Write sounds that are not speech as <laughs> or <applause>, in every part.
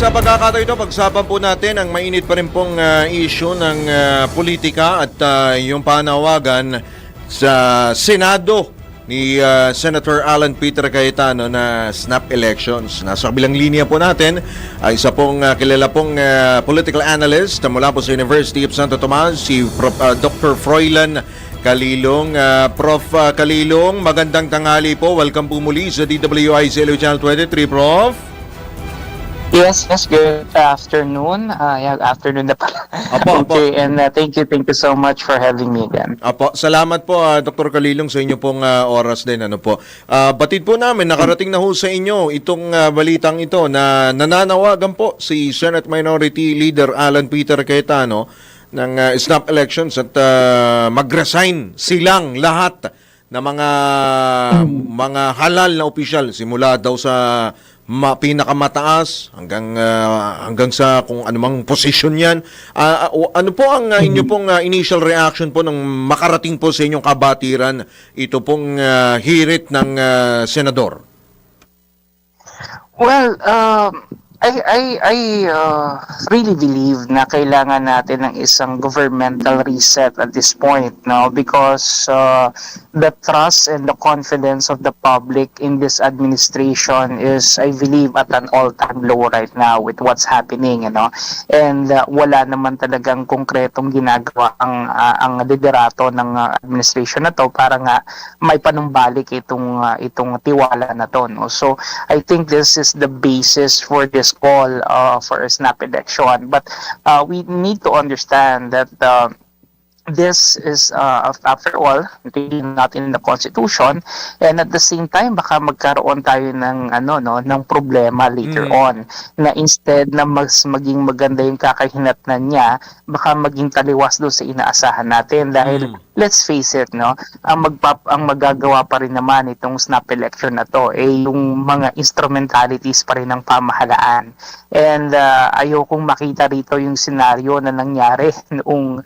Sa pagkakataon ito, pagsapan po natin ang mainit pa rin pong ah, issue ng ah, politika at ah, yung panawagan sa Senado ni ah, Senator Alan Peter Cayetano na snap elections. Nasa kabilang linya po natin ay isa pong ah, kilala pong ah, political analyst na mula po sa University of Santo Tomas, si Prof, ah, Dr. Froilan Kalilong. Ah, Prof. Kalilong, magandang tanghali po. Welcome po muli sa DWI CLU Channel 23, Prof. Yes, yes, good afternoon. Uh, yeah, afternoon na pala. Apo, <laughs> apo. okay, and uh, thank you, thank you so much for having me again. Apo, salamat po ah, Dr. Kalilong sa inyo pong ah, oras din ano po. Ah, batid po namin nakarating na ho sa inyo itong ah, balitang ito na nananawagan po si Senate Minority Leader Alan Peter Cayetano ng ah, snap elections at ah, mag-resign silang lahat na mga mga halal na opisyal simula daw sa ma, pinakamataas hanggang ah, hanggang sa kung anumang posisyon 'yan. Ah, o- ano po ang ah, inyo pong ah, initial reaction po nang makarating po sa inyong kabatiran ito pong ah, hirit ng ah, senador? Well, um, I I I uh, really believe na kailangan natin ng isang governmental reset at this point, no? Because uh, the trust and the confidence of the public in this administration is, I believe, at an all-time low right now with what's happening, you know. And uh, wala naman talagang konkretong ginagawa ang uh, ang liderato ng uh, administration na to para nga may panumbalik itong uh, itong tiwala na to, no. So I think this is the basis for this call uh, for a snap election. But uh, we need to understand that uh, this is uh, after all really not in the constitution and at the same time baka magkaroon tayo ng ano no ng problema later Mm. on na instead na mas maging maganda yung kakahinatnan niya baka maging taliwas doon sa inaasahan natin dahil Mm. let's face it no ang magpap ang magagawa pa rin naman itong snap election na to eh yung mga instrumentalities pa rin ng pamahalaan and uh, ayokong makita rito yung senaryo na nangyari <laughs> noong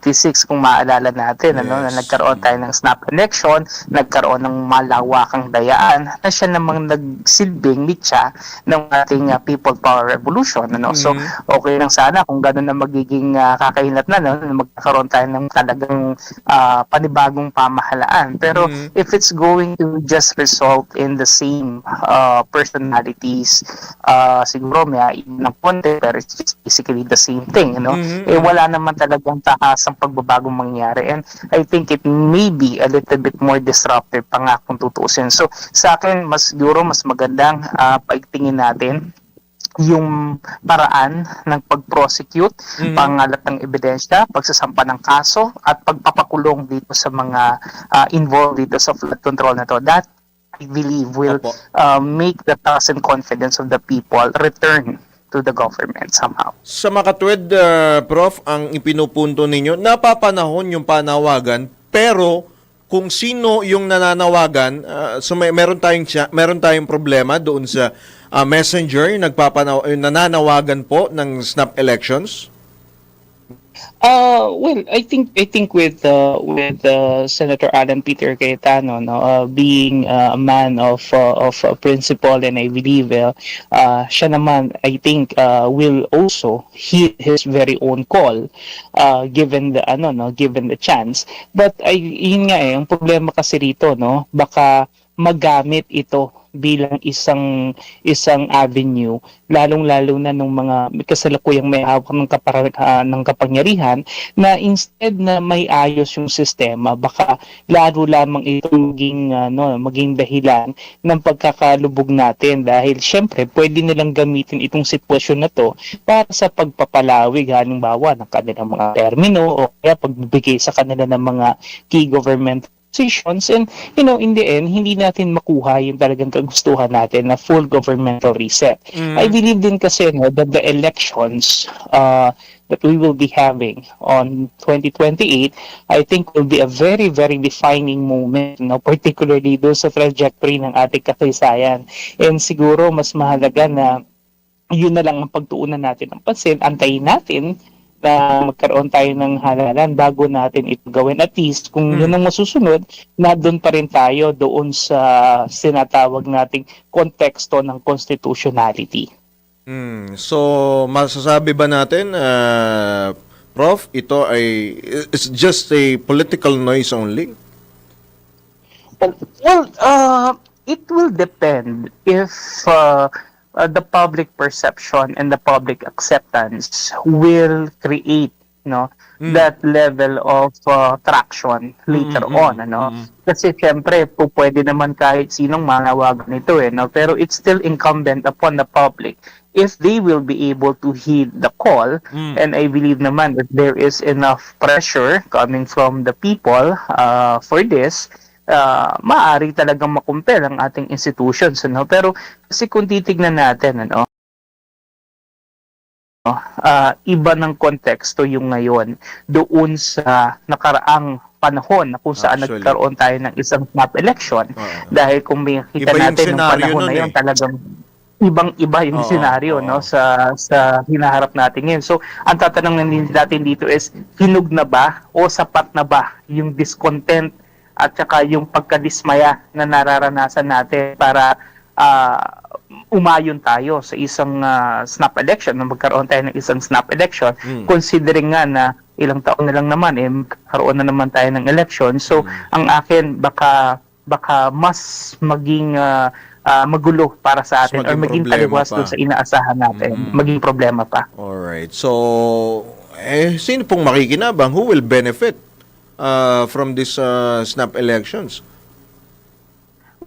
1986 kung maalala natin ano na Yes. nagkaroon tayo ng snap election nagkaroon ng malawakang dayaan na siya namang nagsilbing mitya ng ating uh, people power revolution ano so Mhm. okay lang sana kung gano'n na magiging uh, kakainat na no na magkakaroon tayo ng talagang ah, panibagong pamahalaan pero Mhm. if it's going to just result in the same uh, personalities uh, siguro may ng konti pero it's just basically the same thing you know Mhm. eh wala naman talagang takasang pagbabagong mangyari and I think it may be a little bit more disruptive pa nga kung tutusin so sa akin mas siguro mas magandang uh, paigtingin natin yung paraan ng pag-prosecute, Mhm. pangalat ng ebidensya, pagsasampa ng kaso, at pagpapakulong dito sa mga ah, involved dito sa flood control na to. That, I believe, will Opo. uh, make the trust and confidence of the people return to the government somehow. Sa makatwid, ah, Prof, ang ipinupunto ninyo, napapanahon yung panawagan, pero kung sino yung nananawagan, ah, so may, meron tayong meron tayong problema doon sa ah, messenger yung nagpapanaw yung nananawagan po ng snap elections. Uh, well, I think I think with uh, with uh, Senator Alan Peter Cayetano, no, uh, being uh, a man of uh, of uh, principle, and I believe uh, uh, siya naman, I think, uh, will also heed his very own call, uh, given the ano, no, given the chance. But ay, yun nga eh, ang problema kasi rito, no, baka magamit ito bilang isang isang avenue lalong-lalo na nung mga kasalukuyang may hawak ng, kapara, ah, ng kapangyarihan na instead na may ayos yung sistema baka lalo lamang ito maging ano maging dahilan ng pagkakalubog natin. Dahil syempre pwede nilang gamitin itong sitwasyon na to para sa pagpapalawig halimbawa ng kanilang mga termino o kaya pagbibigay sa kanila ng mga key government positions and you know in the end hindi natin makuha yung talagang kagustuhan natin na full governmental reset. I believe din kasi no, that the elections uh, that we will be having on 2028, I think will be a very, very defining moment, no, particularly doon sa trajectory ng ating kasaysayan. And siguro mas mahalaga na yun na lang ang pagtuunan natin ng pansin, antayin natin na magkaroon tayo ng halalan bago natin ito gawin. At least, kung yun ang masusunod, na doon pa rin tayo doon sa sinatawag nating konteksto ng constitutionality. Hmm, so masasabi ba natin uh, Prof, ito ay it's just a political noise only? Well, well, uh, it will depend if uh, uh, the public perception and the public acceptance will create no Mm. that level of uh, traction later Mm, mm, on ano mm. kasi syempre po pwede naman kahit sinong manawagan nito eh no pero it's still incumbent upon the public if they will be able to heed the call Mm. and I believe naman that there is enough pressure coming from the people uh, for this uh, maaari talagang makumpel ang ating institutions ano pero kasi kung titignan natin ano no, ah, iba ng konteksto yung ngayon doon sa nakaraang panahon na kung saan Actually. nagkaroon tayo ng isang snap election Oo. dahil kung may kita yung natin ng senaryo panahon nun na yun eh. talagang ibang-iba yung Oo, senaryo oo. no sa sa hinaharap natin ngayon. So, ang tatanungin natin dito is hinug na ba o sapat na ba yung discontent at saka yung pagkadismaya na nararanasan natin para ah, umayon tayo sa isang ah, snap election, na magkaroon tayo ng isang snap election, Mm. considering nga na ilang taon na lang naman, eh, magkaroon na naman tayo ng election. So, ang akin, baka baka mas maging ah, ah, magulo para sa atin or maging maging problema taliwas doon sa inaasahan natin. Mm. Maging problema pa. Alright. So, eh, sino pong makikinabang? Who will benefit uh, from this uh, snap elections?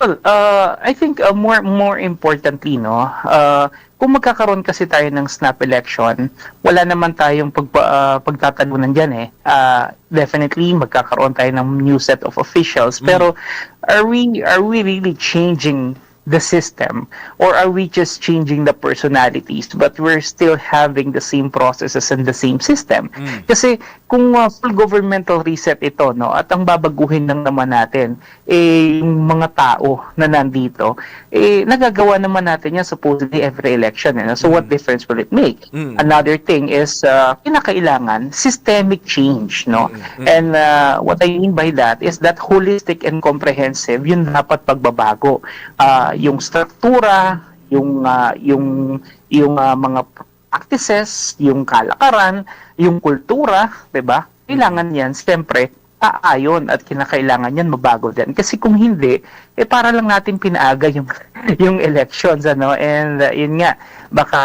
Well, uh, I think uh, more more importantly, no, uh, kung magkakaroon kasi tayo ng snap election, wala naman tayong pag, uh, pagtatalunan dyan eh. Uh, definitely, magkakaroon tayo ng new set of officials. Pero, are we are we really changing the system or are we just changing the personalities but we're still having the same processes and the same system kasi kung uh, full governmental reset ito no at ang babaguhin lang naman natin eh yung mga tao na nandito eh nagagawa naman natin yan supposedly every election eh, no? so what difference will it make? Mm. another thing is uh, kinakailangan systemic change no? And uh, what I mean by that is that holistic and comprehensive yun dapat pagbabago. Ah, yung struktura yung ah, yung yung ah, mga practices yung kalakaran yung kultura 'di ba kailangan yan siyempre aayon at kinakailangan yan mabago din. Kasi kung hindi eh para lang natin pinaaga yung <laughs> yung elections ano? And uh, yun nga baka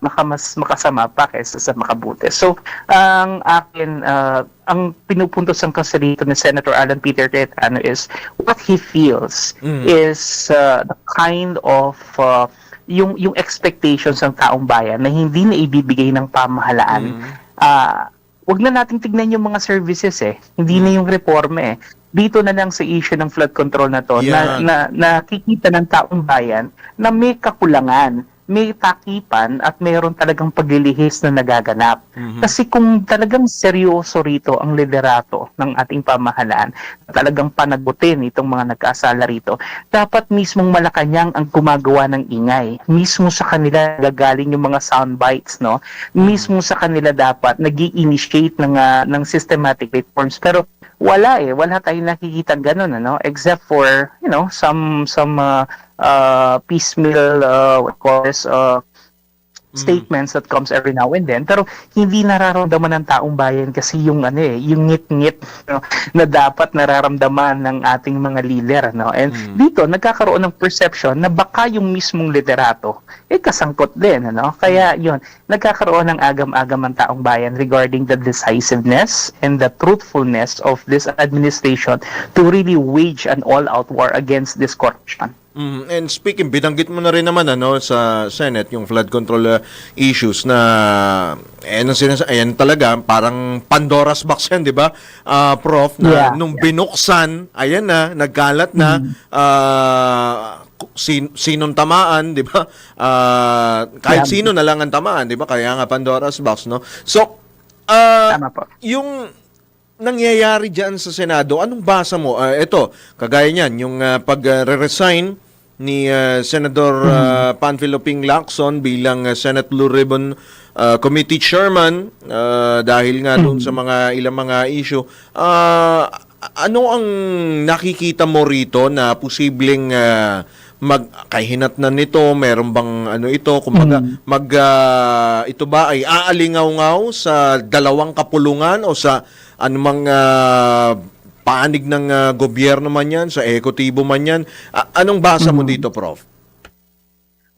baka mas makasama pa kaysa sa makabuti. So ang akin uh, ang pinupuntosan kasi rito ni Senator Alan Peter Cayetano is what he feels Mm. is uh, the kind of uh, yung yung expectations ng taong bayan na hindi na ibibigay ng pamahalaan Mm. ah wag na nating tignan yung mga services eh. Hindi na yung reforma eh. Dito na lang sa issue ng flood control na to na, Yan. na nakikita ng taong bayan na may kakulangan, may takipan at mayroon talagang paglilihis na nagaganap. Mhm. Kasi kung talagang seryoso rito ang liderato ng ating pamahalaan, talagang panagutin itong mga nagkasala rito, dapat mismong Malacanang ang gumagawa ng ingay. Mismo sa kanila gagaling yung mga sound bites, no? Mismo sa kanila dapat nag initiate ng, ah, ng systematic reforms. Pero wala eh, wala tayong nakikita ganun, ano? Except for, you know, some some uh, uh, piecemeal, uh, what call this, uh, statements that comes every now and then. Pero hindi nararamdaman ng taong bayan kasi yung ano eh yung ngit-ngit no, na dapat nararamdaman ng ating mga leader no? And Mm. dito nagkakaroon ng perception na baka yung mismong liderato eh kasangkot din ano? Kaya yun nagkakaroon ng agam-agam ang taong bayan regarding the decisiveness and the truthfulness of this administration to really wage an all-out war against this corruption Mm, and speaking, binanggit mo na rin naman ano sa Senate yung flood control uh, issues na eh nang sinas ayan talaga parang Pandora's box yan, 'di ba? Ah, prof na Yeah. nung binuksan, ayan na, nagkalat na ah, ku- sin- sinong tamaan, 'di ba? Ah, kahit Yeah. sino na lang ang tamaan, 'di ba? Kaya nga Pandora's box, no? So, ah, tama po yung nangyayari diyan sa Senado, anong basa mo? Ah, ito, kagaya niyan, yung ah, pag-resign ni ah, Senator ah, Panfilo Ping Lacson bilang ah, Senate Blue Ribbon ah, Committee Chairman ah, dahil nga doon sa mga ilang mga issue. Ah, ano ang nakikita mo rito na posibleng ah, magkahinat na nito, meron bang ano ito, kumbaga mag ah, ito ba ay aalingaw-ngaw sa dalawang kapulungan o sa anumang ah, panig ng ah, gobyerno man yan, sa ekotibo man yan. A- anong basa mo dito, Prof?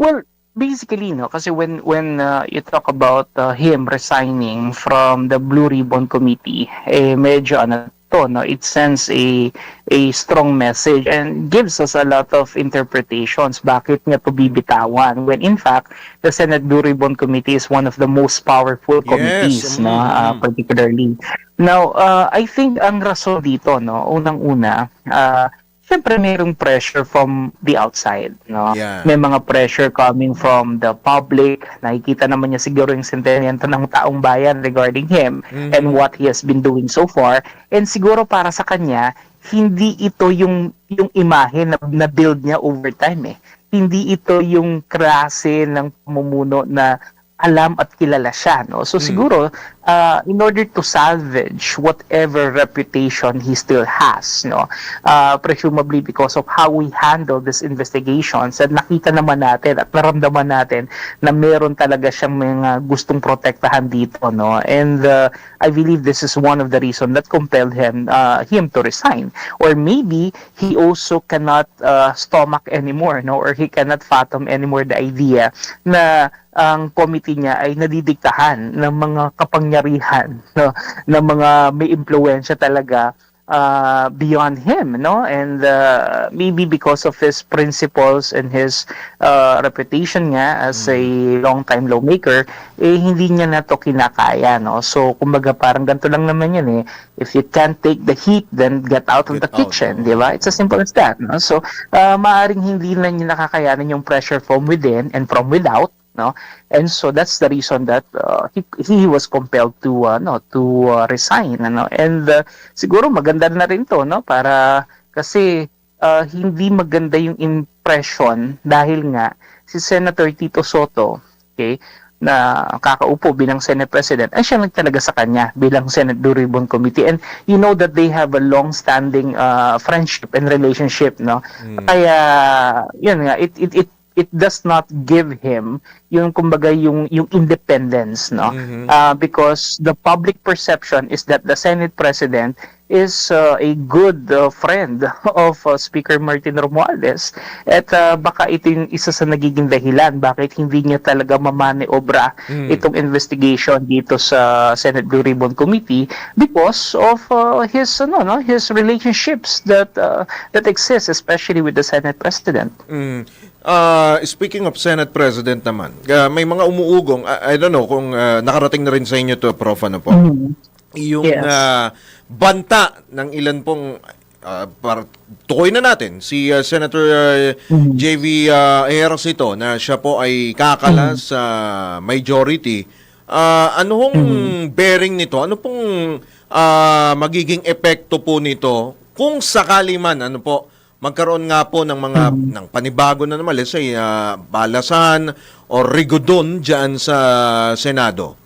Well, basically, no, kasi when when uh, you talk about uh, him resigning from the Blue Ribbon Committee, eh medyo ano to, no, it sends a a strong message and gives us a lot of interpretations bakit niya to bibitawan when in fact the Senate Blue Ribbon Committee is one of the most powerful Yes, committees no? Mm. uh, particularly. Now uh, I think ang rason dito no unang-una uh, Siyempre, mayroong pressure from the outside, no? Yeah. May mga pressure coming from the public. Nakikita naman niya siguro yung sentimiento ng taong bayan regarding him Mhm. and what he has been doing so far. And siguro para sa kanya, hindi ito yung yung imahe na, na build niya over time eh. Hindi ito yung klase ng pamumuno na alam at kilala siya no? So siguro uh, in order to salvage whatever reputation he still has no? Uh, presumably because of how we handle these investigations at nakita naman natin at naramdaman natin na meron talaga siyang mga gustong protektahan dito no? And uh, I believe this is one of the reason that compelled him uh, him to resign. Or maybe he also cannot uh, stomach anymore no? Or he cannot fathom anymore the idea na ang committee niya ay nadidiktahan ng mga kapangyarihan no? Ng mga may impluwensya talaga uh, beyond him no? And uh, maybe because of his principles and his uh, reputation nga as a long time lawmaker eh hindi niya na to kinakaya no? So kumbaga parang ganito lang naman yan eh. If you can't take the heat then get out of Get the out, kitchen di ba? It's as simple as that no? So uh, maaring hindi na niya nakakayanan yung pressure from within and from without no? And so that's the reason that uh, he, he was compelled to uh, no to uh, resign ano? And uh, siguro maganda na rin to no? Para kasi uh, hindi maganda yung impression dahil nga si Senator Tito Soto okay na kakaupo bilang Senate President ay siya nagtalaga sa kanya bilang Senate Blue Ribbon Committee. And you know that they have a long-standing uh, friendship and relationship no? Kaya yun nga it it it it does not give him yung kumbaga yung yung independence no Mhm. uh, because the public perception is that the Senate President is uh, a good uh, friend <laughs> of uh, Speaker Martin Romualdez at uh, baka ito yung isa sa nagiging dahilan bakit hindi niya talaga mamaneobra Mm. itong investigation dito sa Senate Blue Ribbon Committee because of uh, his ano no his relationships that uh, that exist especially with the Senate President. Mm. Ah, speaking of Senate President naman, ah, may mga umuugong, I, I don't know kung ah, nakarating na rin sa inyo to, Prof, ano po? Yung Yes. ah, banta ng ilan pong, ah, par, tukoy na natin, si ah, Senator ah, JV uh, Ejercito na siya po ay kakala sa majority. Ah, ano hong bearing nito? Ano pong ah, magiging epekto po nito kung sakali man, ano po, magkaroon nga po ng mga ng panibago na naman, let's say, ah, balasan o rigodon dyan sa Senado.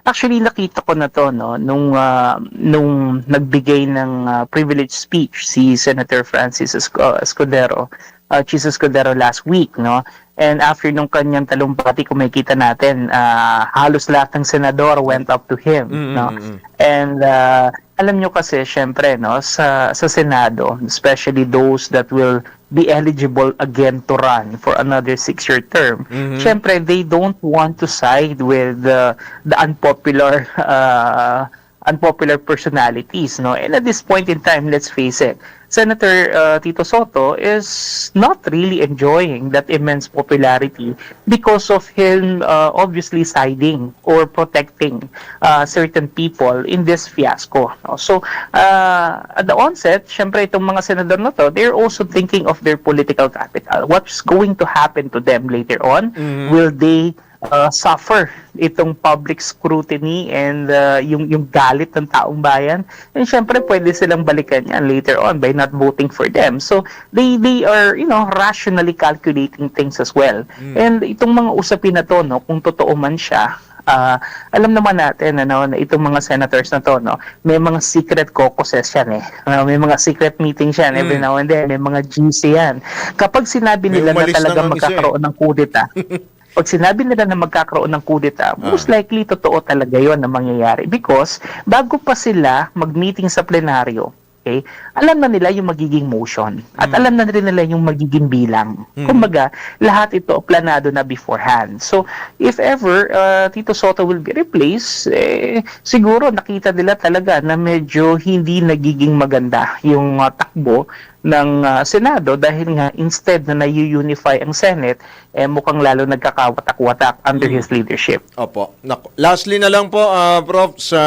Actually nakita ko na to no? Nung ah, nung nagbigay ng ah, privilege speech si Senator Francis Escudero uh, Chis Escudero last week no? And after nung kanyang talumpati kung makikita natin ah, halos lahat ng senador went up to him Mm, no? mm, mm. and ah, alam nyo kasi syempre no sa sa Senado especially those that will be eligible again to run for another six-year term Mhm. syempre they don't want to side with the the unpopular <laughs> uh, unpopular personalities no and at this point in time let's face it Senator uh, Tito Soto is not really enjoying that immense popularity because of him uh, obviously siding or protecting uh, certain people in this fiasco no? so uh, at the onset syempre itong mga senador na to they're also thinking of their political capital what's going to happen to them later on Mhm. will they uh, suffer itong public scrutiny and uh, yung yung galit ng taong bayan and syempre pwede silang balikan yan later on by not voting for them so they they are you know rationally calculating things as well and itong mga usapin na to no kung totoo man siya Ah, alam naman natin ano na itong mga senators na to no, may mga secret caucuses yan eh. Ah, may mga secret meetings yan every Mm. now and then, may mga GC yan. Kapag sinabi nila na isa eh. magkakaroon ng kudeta, <laughs> pag sinabi nila na magkakaroon ng kudeta, Ah. most likely totoo talaga yon na mangyayari because bago pa sila mag-meeting sa plenaryo, okay, alam na nila yung magiging motion at Mm. alam na rin nila yung magiging bilang. Mm. Kumbaga, lahat ito planado na beforehand. So, if ever uh, Tito Soto will be replaced, eh, siguro nakita nila talaga na medyo hindi nagiging maganda yung uh, takbo ng uh, Senado dahil nga instead na na-unify ang Senate, eh, mukhang lalo nagkakawatak-watak under Mm. his leadership. Opo. Naku. Lastly na lang po, ah, Prof, sa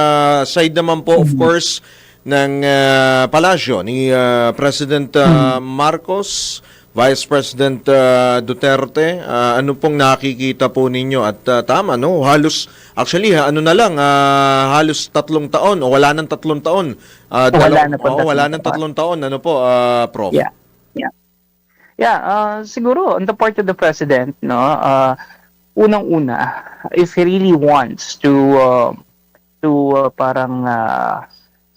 side naman po, of course, ng ah, palasyo ni ah, President ah, Marcos, Vice President ah, Duterte. Ah, ano pong nakikita po ninyo? At ah, tama, no? Halos, actually, ha, ano na lang, ah, halos tatlong taon o wala nang tatlong taon. Ah, Wala na po tatlong wala taon. tatlong taon. Ano po, ah, Prof? Yeah. Yeah. Yeah, uh, siguro on the part of the president, no, uh, unang-una, if he really wants to uh, to uh, parang uh,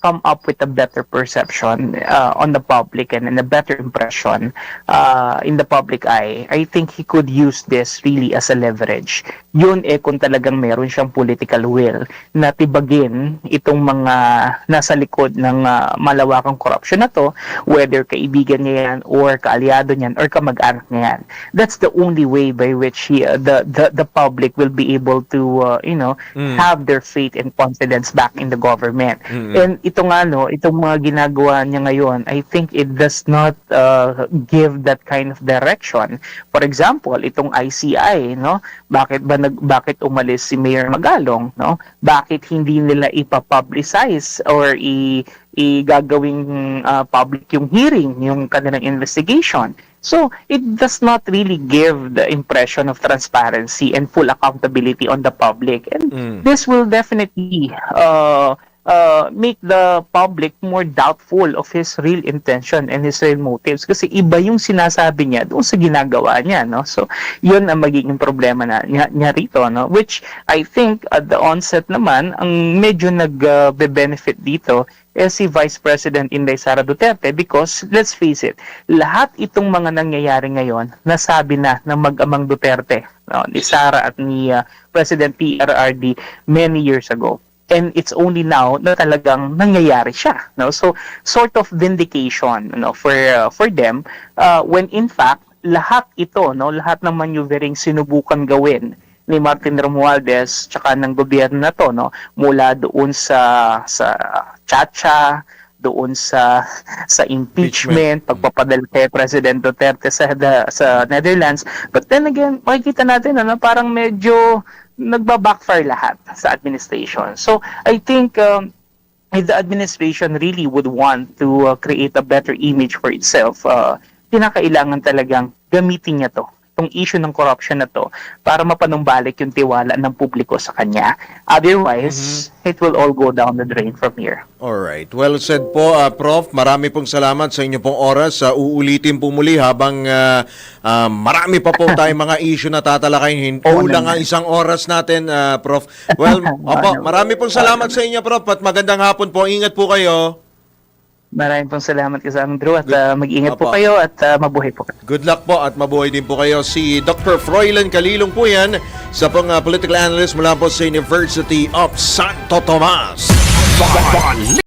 come up with a better perception uh, on the public and, and a better impression uh, in the public eye, I think he could use this really as a leverage. Yun eh kung talagang meron siyang political will na tibagin itong mga nasa likod ng uh, malawakang corruption na to, whether kaibigan niya yan or kaalyado niyan or kamag-anak niya yan. That's the only way by which he, uh, the, the the public will be able to uh, you know Mm. have their faith and confidence back in the government. Mm-mm. And ito nga no, itong mga ginagawa niya ngayon, I think it does not uh, give that kind of direction. For example, itong ICI, no? Bakit ba nag bakit umalis si Mayor Magalong, no? Bakit hindi nila ipa-publicize or i igagawing uh, public yung hearing, yung kanilang investigation? So, it does not really give the impression of transparency and full accountability on the public. And Mm. this will definitely uh, uh, make the public more doubtful of his real intention and his real motives. Kasi iba yung sinasabi niya doon sa ginagawa niya no? So yun ang magiging problema na niya, niya rito no? Which I think at the onset naman ang medyo nag-benefit dito eh si Vice President Inday Sara Duterte because let's face it lahat itong mga nangyayari ngayon nasabi na ng mag-amang Duterte no, ni Sara at ni uh, President PRRD many years ago and it's only now na talagang nangyayari siya no? So sort of vindication no for uh, for them uh, when in fact lahat ito no? Lahat ng maneuvering sinubukan gawin ni Martin Romualdez tsaka ng gobyerno na to no? Mula doon sa sa chacha doon sa sa impeachment, pagpapadala kay President Duterte sa the- sa Netherlands. But then again, makikita natin ano, parang medyo nagba-backfire lahat sa administration. So, I think um, if the administration really would want to uh, create a better image for itself, uh, kinakailangan talagang gamitin niya to itong issue ng corruption na to para mapanumbalik yung tiwala ng publiko sa kanya. Otherwise, it will all go down the drain from here. Alright. Well said po, ah, Prof. Marami pong salamat sa inyo pong oras. Sa uulitin po muli habang ah, ah, marami pa po <laughs> tayong mga issue na tatalakayin. Kulang naman. ang isang oras natin, ah, Prof. Well, <laughs> opo, marami pong salamat sa inyo, Prof. At magandang hapon po. Ingat po kayo. Maraming pong salamat kasama Drew at uh, mag-ingat po Apa. kayo at uh, mabuhay po. Good luck po at mabuhay din po kayo. Si Dr. Froilan Kalilong po yan sa pong ah, political analyst mula po sa University of Santo Tomas.